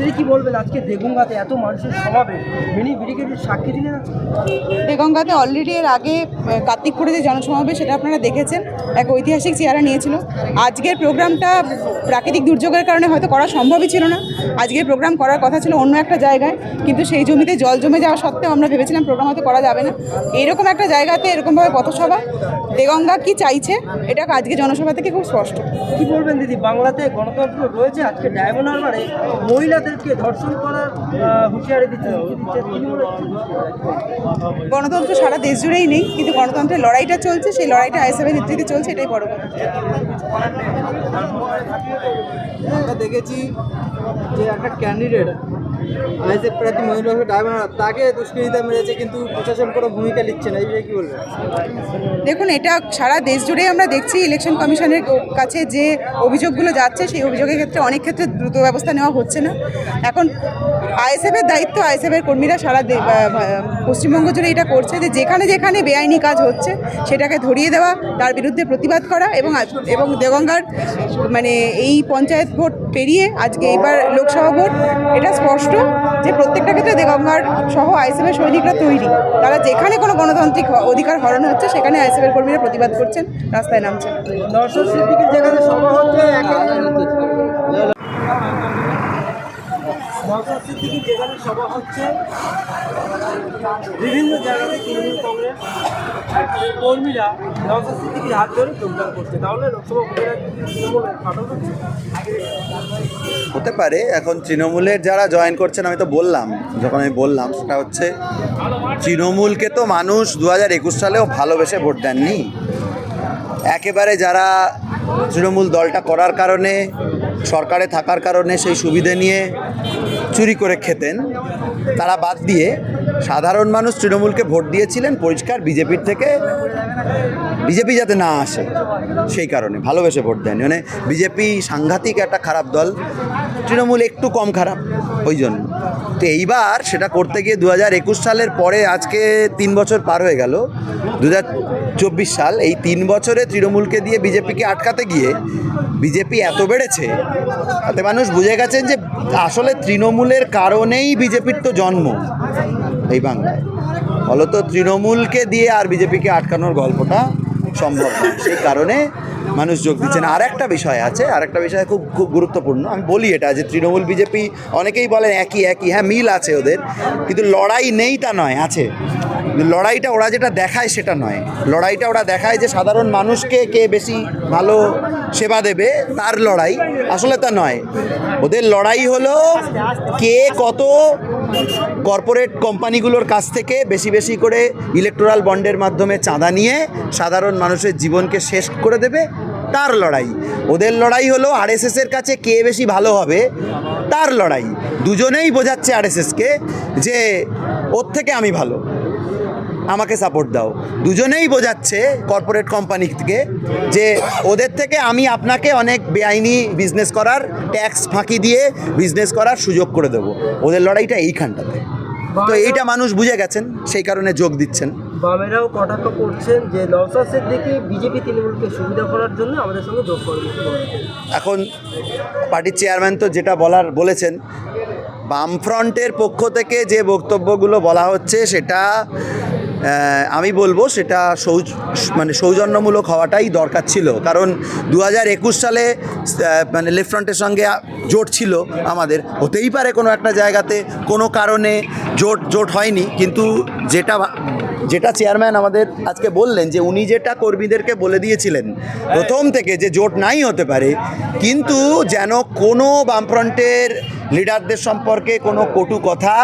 দিদি কি বলবেন? আজকে দেগুঙ্গাতে এত মানুষের সমাবেশ। মিনি ব্রিগেডের সাক্ষী দিলেন? দেগঙ্গাতে অলরেডি এর আগে কার্তিকপুরে যে জনসমাবেশ সেটা আপনারা দেখেছেন। এক ঐতিহাসিক চেহারা নিয়েছিল। আজকের প্রোগ্রামটা প্রাকৃতিক দুর্যোগের কারণে হয়তো করা সম্ভবই ছিল না। আজকের প্রোগ্রাম করার কথা ছিল অন্য একটা জায়গায় কিন্তু সেই জমিতে জল জমে যাওয়া সত্ত্বেও আমরা ভেবেছিলাম প্রোগ্রাম হয়তো করা যাবে না। এরকম একটা জায়গাতে এরকমভাবে পথসভা দেগঙ্গা কি চাইছে এটা আজকে জনসভা থেকে খুব স্পষ্ট। কি বলবেন দিদি? বাংলাতে গণতন্ত্র রয়েছে আজকে ডায়মন্ড হারবারে ধর্ষণ করার হুঁশিয়ারি দিচ্ছে গণতন্ত্র সারা দেশ জুড়েই নেই কিন্তু গণতন্ত্রের লড়াইটা চলছে সেই লড়াইটা আইএসএফের নেতৃত্বে চলছে এটাই বড় কথা। আমরা দেখেছি যে একটা ক্যান্ডিডেট আইএসএফ প্রার্থী মহিলা ড্রাইভার, তাকে দুষ্কৃতিতা মেরেছে, কিন্তু প্রশাসন কোনো ভূমিকা নিচ্ছে না, এই বিষয়ে কী দেখুন, এটা সারা দেশ জুড়েই আমরা দেখছি ইলেকশন কমিশনের কাছে যে অভিযোগগুলো যাচ্ছে, সেই অভিযোগের ক্ষেত্রে অনেক ক্ষেত্রে দ্রুত ব্যবস্থা নেওয়া হচ্ছে না। এখন আইএসএফের দায়িত্ব আইএসএফের কর্মীরা সারা পশ্চিমবঙ্গ জুড়ে এটা করছে যে যেখানে যেখানে বেআইনি কাজ হচ্ছে, সেটাকে ধরিয়ে দেওয়া, তার বিরুদ্ধে প্রতিবাদ করা এবং এবং দেগঙ্গার মানে এই পঞ্চায়েত ভোট পেরিয়ে আজকে এইবার লোকসভা ভোট, এটা স্পষ্ট যে প্রত্যেকটা ক্ষেত্রে দেগঙ্গার সহ আইএসএফের সৈনিকরা তৈরি। তারা যেখানে কোনো গণতান্ত্রিক অধিকার হরণ হচ্ছে, সেখানে আইএসএফের কর্মীরা প্রতিবাদ করছেন, রাস্তায় নামছেন। দর্শক যেখানে সভা হচ্ছে যেখানে সভা হচ্ছে, বিভিন্ন জায়গাতে তৃণমূল কংগ্রেস কর্মীরা সিদ্দিকির হাত ধরে যোগদান করছে। তাহলে লোকসভা তৃণমূলের ফাটল হতে পারে। এখন তৃণমূলের যারা জয়েন করছেন, আমি তো বললাম, যখন আমি বললাম, সেটা হচ্ছে তৃণমূলকে তো মানুষ দু হাজার একুশ সালেও ভালোবেসে ভোট দেননি। একেবারে যারা তৃণমূল দলটা করার কারণে, সরকারে থাকার কারণে সেই সুবিধে নিয়ে চুরি করে খেতেন। তারা বাদ দিয়ে সাধারণ মানুষ তৃণমূলকে ভোট দিয়েছিলেন, পরিষ্কার বিজেপির থেকে। বিজেপি যাতে না আসে, সেই কারণে ভালোবেসে ভোট দেন মানে বিজেপি সাংঘাতিক একটা খারাপ দল, তৃণমূল একটু কম খারাপ, ওই জন্য। তো এইবার সেটা করতে গিয়ে দু হাজার একুশ সালের পরে আজকে তিন বছর পার হয়ে গেল। দু হাজার চব্বিশ সাল এই তিন বছরে তৃণমূলকে দিয়ে বিজেপিকে আটকাতে গিয়ে বিজেপি এত বেড়েছে, তাতে মানুষ বুঝে গেছেন যে আসলে তৃণমূলের কারণেই বিজেপির তো জন্ম এই বাংলায়। ফলত তৃণমূলকে দিয়ে আর বিজেপিকে আটকানোর গল্পটা সম্ভব নয়। সেই কারণে মানুষ যোগ দিচ্ছেন। আর একটা বিষয় আছে, আর একটা বিষয় খুব খুব গুরুত্বপূর্ণ। আমি বলি এটা যে তৃণমূল, বিজেপি অনেকেই বলেন একই একই হ্যাঁ মিল আছে ওদের, কিন্তু লড়াই নেই তা নয়, আছে। লড়াইটা ওরা যেটা দেখায় সেটা নয়। লড়াইটা ওরা দেখায় যে সাধারণ মানুষকে কে বেশি ভালো সেবা দেবে, তার লড়াই। আসলে তা নয়। ওদের লড়াই হলো কে কত কর্পোরেট কোম্পানিগুলোর কাছ থেকে বেশি বেশি করে ইলেকটোরাল বন্ডের মাধ্যমে চাঁদা নিয়ে সাধারণ মানুষের জীবনকে শেষ করে দেবে, তার লড়াই। ওদের লড়াই হলো আরএসএসের কাছে কে বেশি ভালো হবে, তার লড়াই। দুজনেই বোঝাচ্ছে আরএসএসকে যে ওর থেকে আমি ভালো। আমাকে সাপোর্ট দাও। দুজনেই বোঝাচ্ছে কর্পোরেট কোম্পানি থেকে যে ওদের থেকে আমি আপনাকে অনেক বেআইনি বিজনেস করার ট্যাক্স ফাঁকি দিয়ে বিজনেস করার সুযোগ করে দেবো। ওদের লড়াইটা এইখানটাতে। তো এইটা মানুষ বুঝে গেছেন সেই কারণে যোগ দিচ্ছেন। বামেরাও কটাক্ষ করছেন যে নওশাদ সিদ্দিকি বিজেপি তৃণমূলকে সুবিধা করার জন্য আমাদের সঙ্গে যোগ করবে এখন পার্টির চেয়ারম্যান তো যেটা বলার বলেছেন বামফ্রন্টের পক্ষ থেকে যে বক্তব্যগুলো বলা হচ্ছে সেটা আমি বলব সেটা সৌজ মানে সৌজন্যমূলক হওয়াটাই দরকার ছিল। কারণ দু হাজার একুশ সালে মানে লেফট ফ্রন্টের সঙ্গে জোট ছিল আমাদের। হতেই পারে কোনো একটা জায়গাতে কোনো কারণে জোট জোট হয়নি। কিন্তু যেটা যেটা চেয়ারম্যান আমাদের আজকে বললেন যে উনি যেটা কর্মীদেরকে বলে দিয়েছিলেন, প্রথম থেকে যে জোট নাই হতে পারে, কিন্তু যেন কোনো বামফ্রন্টের লিডারদের সম্পর্কে কোনো কটু কথা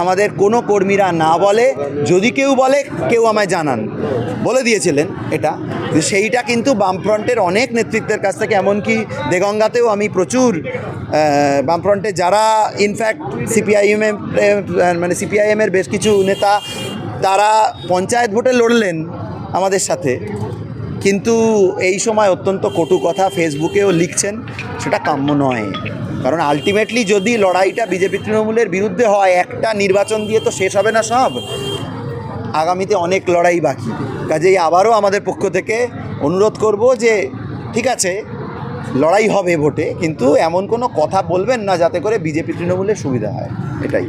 আমাদের কোনো কর্মীরা না বলে, যদি কেউ বলে, কেউ আমায় জানান। বলে দিয়েছিলেন এটা। সেইটা কিন্তু বামফ্রন্টের অনেক নেতৃত্বের কাছ থেকে, এমনকি দেগঙ্গাতেও আমি প্রচুর বামফ্রন্টে যারা ইনফ্যাক্ট সিপিআইএম মানে সিপিআইএমের বেশ কিছু নেতা তারা পঞ্চায়েত ভোটে লড়লেন আমাদের সাথে। কিন্তু এই সময় অত্যন্ত কটু কথা ফেসবুকেও লিখছেন, সেটা কাম্য নয়। কারণ আলটিমেটলি যদি লড়াইটা বিজেপি তৃণমূলের বিরুদ্ধে হয়, একটা নির্বাচন দিয়ে তো শেষ হবে না সব। আগামীতে অনেক লড়াই বাকি। কাজেই আবারও আমাদের পক্ষ থেকে অনুরোধ করব যে, ঠিক আছে, লড়াই হবে ভোটে, কিন্তু এমন কোনো কথা বলবেন না যাতে করে বিজেপি তৃণমূলের সুবিধা হয়। এটাই।